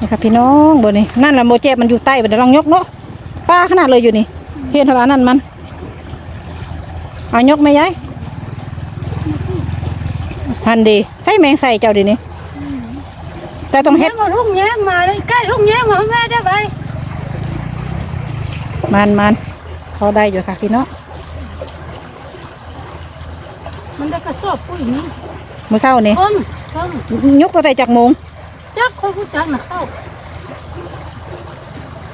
นี่ค่ะพี่น้องบนนี่นั่นแหละโมเจ็บมันอยู่ใต้บันไดลองยกเนาะป้าขนาดเลยอยู่นี่เห็นเท่าไหร่นั่นมันเอายกไหมยายหันดีใส่แมงใส่เจ้าดีนี่แต่ต้องเฮ็เฮ็ดดมาทุ่งแย้มมาเลยใกล้ทุ่งแย้มมาแม่ได้ไปมันมันพอได้อยู่ค่ะพี่น้องมันได้กระสอบปุ๋ยนี่มื้อเช้านี่ต้นต้นยกตัวแต่จากโมง จักคนผู้จักนะเข้า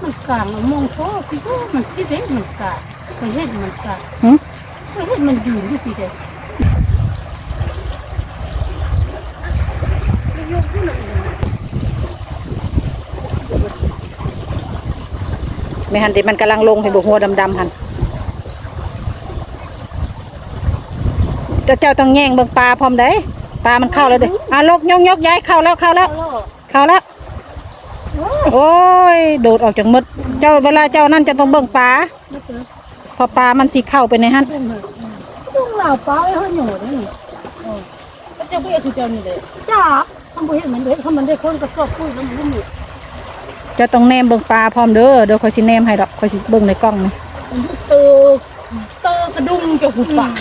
มันกลางมองโซ่พี่ก็มันที่เด็กมันกลางไปเห็นมันกลางหึไปเห็นมันยืนอยู่พี่เด็กไม่หันดิมันกำลังลงให้บวกหัวดำๆหันเจ้าเจ้าต้องแย่งเบิ่งปลาพร้อมได้ ปลามันเข้าแล้วเด้ออะลกยกยกย้ายเข้าแล้วเข้าแล้วเอาล่ะเข้าแล้ว โอ้ยโดดออกจากมดเจ้าเวลาเจ้านั่นจะต้องเบิ่งปลาไม่เจอเพอปลามันสิเข้าไปในหันเป็นเหมือนต้องเหล่าปลาไว้ให้หนูนี่นี่ก็จะไปเอาคือเจ้านี่เลยจ้าทำไปเห็นมันเด็กทำมันได้คนกระสอบปุ๋ยแล้วมันรู้หมดเจ้าต้องแนมเบิ่งปลาพร้อมเด้อเดี๋ยวคอยสิแนมให้ดอกคอยสิเบิ่งในกล้องนี่มันอยู่เตอเตอกระดุมจะหุบปาก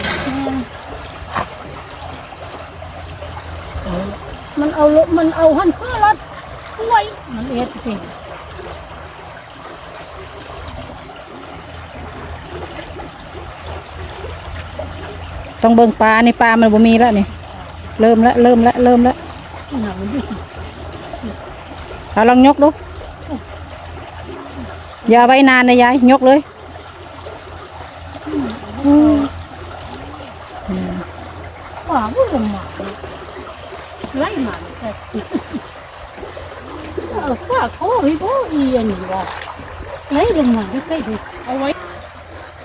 มันเอารถมันเอาหันเพื่อรัดไว้มันเอ็ดจริงต้องเบิ่งปลานี่ปลามันบ่มีแล้วนี่เริ่มแล้วเริ่มแล้วเริ่มแล้วหนังมันอยู่เอาลองยกดูอย่าไว้นานนะยายยกเลยป่าบุ้งหมา ไล่หมาแต่เอาป่าโค้ยโบอีอันนี้ว่าไล่ลงมาใกล้ดูเอาไว้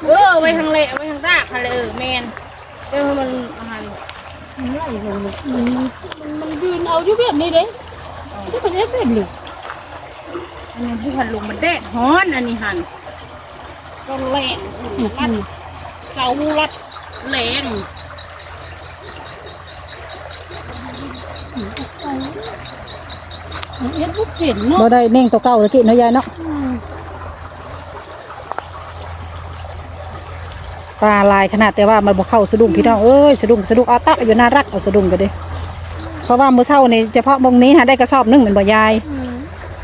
เออไว้ทางเละไว้ทางรากค่ะเลเออแมนเดี๋ยวมันอาหารมันไล่ลงมันมันยืนเอาอยู่แบบนี้เด้ที่เป็นเอ็ดเป็นหรืออันนี้ผู้หันลงมันแดดฮ้อนอันนี้หันต้องแรงรัดเสารัดแรง เอ็ดบุกเห็นเนาะบ่ได้เน่งตัวเก่าตะกี้เนาะยายเนาะปลาลายขนาดแต่ว่ามันบ่เข้าสะดุ้งพี่น้องเอ้ยสะดุ้งสะดุ้งเอาตะอยู่น่ารักเอาสะดุ้งก็ดิเพราะว่ามื้อเช้านี่เฉพาะบงนี้หาได้กระสอบหนึงเหมือนบ่ยาย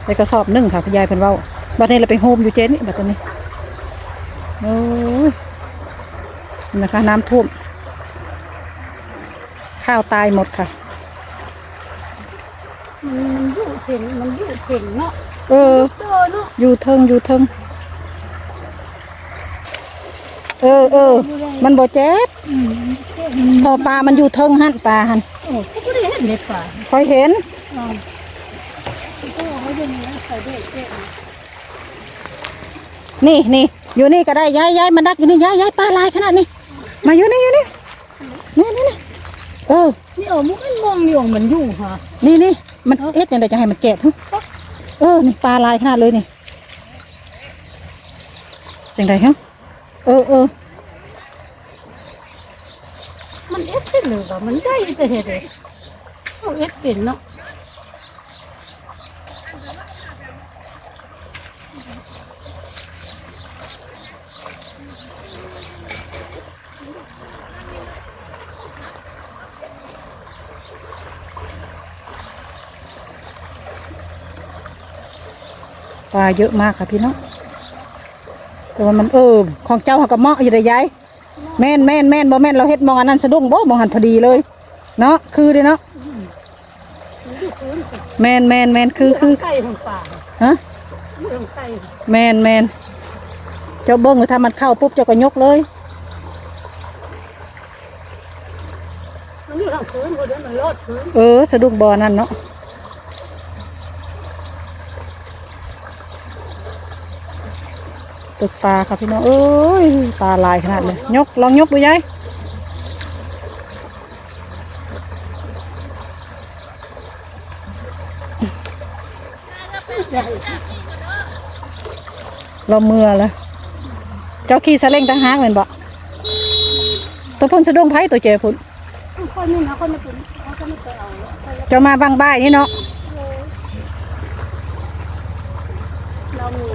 ได้กระสอบหนึงค่ะคุณยายเพิ่นเว้าบัดนี้เราไปโฮมอยู่เจนี่บัดนี้โอ้ยนี่นะคะ น้ำท่วม ข้าวตายหมดค่ะ มันอยู่เห็นมันอยู่เห็นเนาะเออ เจอเนาะอยู่เทิงอยู่เทิงเออเออมันบ่เจ็บพอปลามันอยู่เทิงหันปลาหันโอ้ก็ไม่ได้เห็นเด็กป่าคอยเห็น อ๋อก็เขายังมีใส่เด็กเจ๊นี่นี่อยู่นี่ก็ได้ย้ายย้ายมาดักอยู่นี่ย้ายย้ายปลาลายขนาดนี้ มาอยู่นี่อยู่นี่นี่นี่นี่เออ นี่เออมันมองอยู่มันอยู่ฮะนี่นี่ มันเอ๊ะยังไงจะให้มันเจ็บฮะเออ นี่ปลาลายขนาดเลยนี่ยังไงฮะเออเออมันเอ็ดเป็นเลยว่ามันได้จะเห็นเลยเอาเอ็ดเป็นเนาะ ปลาเยอะมากค่ะพี่น้องแต่ว่ามันเออของเจ้าเขากับเหมาะอยู่เลยยายแม่นแม่นแม่นบ่แม่นเราเฮ็ดมองอันนั้นสะดุ้งบ่มองหันพอดีเลย เนาะคือเด้เนาะแม่นแม่นแม่นคือคือไก่ของป่าฮะเรื่องไก่แมนแมนเจ้าเบิ้งว่าถ้ามันเข้าปุ๊บเจ้าก็ยกเลยมันอยู่ทางพื้นคนเดียวมันรอดพื้นเออสะดุ้งบอนั่นเนาะ ตึกปลาครับพี่น้องเอ้ยปลาลายขนาดเลยยกลองยกดูยายเราเมื่อแล้วเจ้าขี่ซาเล้งตั้งหางเหมือนบ่ตัวพุ่นสะดุ้งไผ่ตัวเจพุ่นคนนี้นะคนนี้เป็นเขาจะไม่เคยเอาเลยเจะมาบางบ่ายนี่เนาะ เอามือ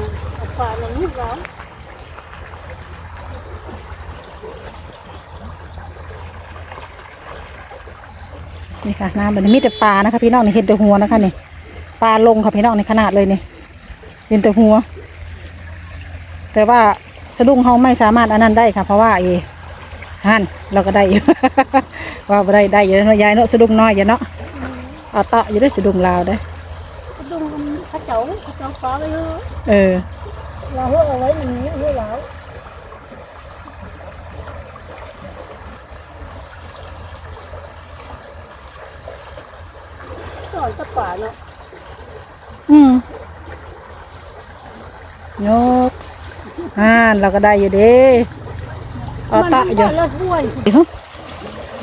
เอาปลาในนี้แล้วนี่ค่ะน้ำแบบนี้มีแต่ปลานะคะพี่น้องนี่เห็นแต่หัวนะคะนี่ปลาลงค่ะพี่น้องในขนาดเลยนี่เห็นแต่หัว แต่ว่าสะดุ้งเขาไม่สามารถอันนั้นได้ค่ะ เพราะว่าเอฮันเราก็ได้อยู่ว่าบ่ได้ได้อยู่เนาะยายเนาะสะดุ้งน้อยอยู่เนาะเอาเตาะอยู่ได้อสะดุ้งลาวได้อกระดุงมันเขาเจ้าเขาเจ้าปลาไปเถอะเออ เราเอาไว้อย่างนี้เยอะแล้วสอนตะป่าเนาะอืมโยกอ่าเราก็ได้อยู่เด้เอาเตาะอยู่มันแล้วห้วยเดี๋ยว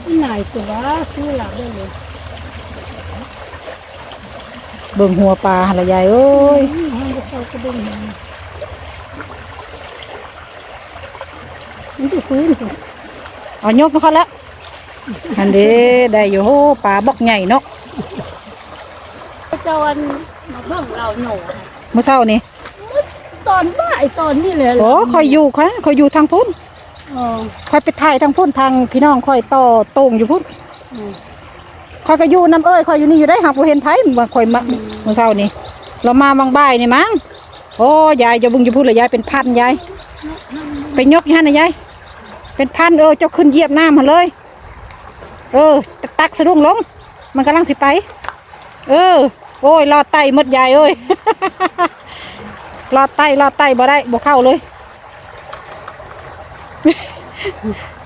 ที่ไหนตัวซื้อหลับได้เลยเบิ่งหัวปลาหั่นละยายเอ้ยอืมมันจะ เข้ากระดุมมันมันจะฟื้นสิเอายกเขาแล้วอันเด้ได้อยู่โหปลาบอกใหญ่เนาะเจ้าอันมาเพิ่งเราหนูเมื่อเช้านี่ตอนบ่ายตอนนี้เลยโอ้คอยอยู่คอยคอยอยู่ทางพุ่นอ๋อคอยไปถ่ายทางพุ่นทางพี่น้องคอยต่อโต่งอยู่พุ่นอืมคอยก็อยู่น้ำเอ้ยคอยอยู่นี่อยู่ได้หากบ่เห็นไผว่าคอยมาเมื่อเช้านี่ เรามาบางบ่ายนี่มั้งโอ้ยายจะบึงจะพูดเลยยายเป็นพันยายไปยกอยันนะยายเป็นพันเออเจ้าขึ้นเหยียบน้ำมาเลย เออตักสะดุ้งลงมันกำลังสิไป เออ โอ้ยรอดไตหมดยายเอ้ยรอดไตรอดไตบ่ได้บ่เข้าเลย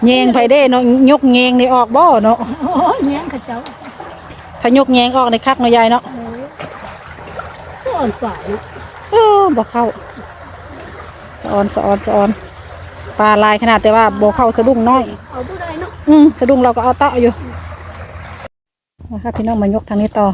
แยงไผเด้เนาะยกแยงนี่ออกบ่เนาะโอ้ยเนี่ยกระเจ้าถ้ายกแยงออกในคักเนาะยายเนาะเออตอนป่ายเออบ่เข้าสะออนสะออนสะออนปลาลายขนาดแต่ว่าบ่เข้าสะดุ้งน้อยเอาผู้ใดเนาะอืมสะดุ้งเราก็เอาเตาะอยู่นะคะพี่น้องมายกทางนี้ต่อ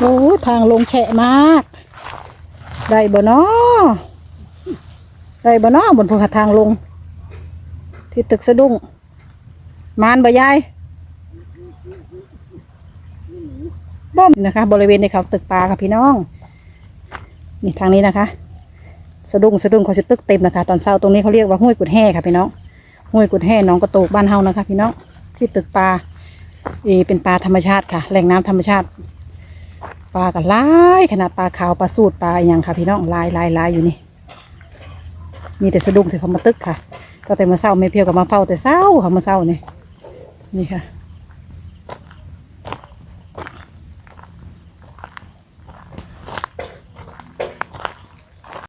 โอ้ทางลงแฉะมาก ได้บ่นาะได้บ่นาะบนภูเขาทางลง ที่ตึกสะดุ้งมานบ่ยายบ่มนะคะ บริเวณในเขาตึกปลาค่ะพี่น้อง นี่ทางนี้นะคะ สะดุ้งสะดุ้งเขาจะตึกเต็มนะคะ ตอนเช้าตรงนี้เขาเรียกว่าห้วยกุดแห่ค่ะพี่น้องห้วยกุดแห่น้องกระโตกบ้านเฮานะคะ พี่น้องที่ตึกปลาเอเป็นปลาธรรมชาติค่ะ แหล่งน้ำธรรมชาติ ลากันลายขนาดปลาขาวปลาสูตรปลาอย่างค่ะพี่น้องลายลายลายอยู่นี่ มีแต่สะดุ้งที่เขามาตึกค่ะก็แต่มาเศร้าไม่เพียวกับมาเฝ้าแต่เศร้าค่ะมาเศร้านี่นี่ค่ะ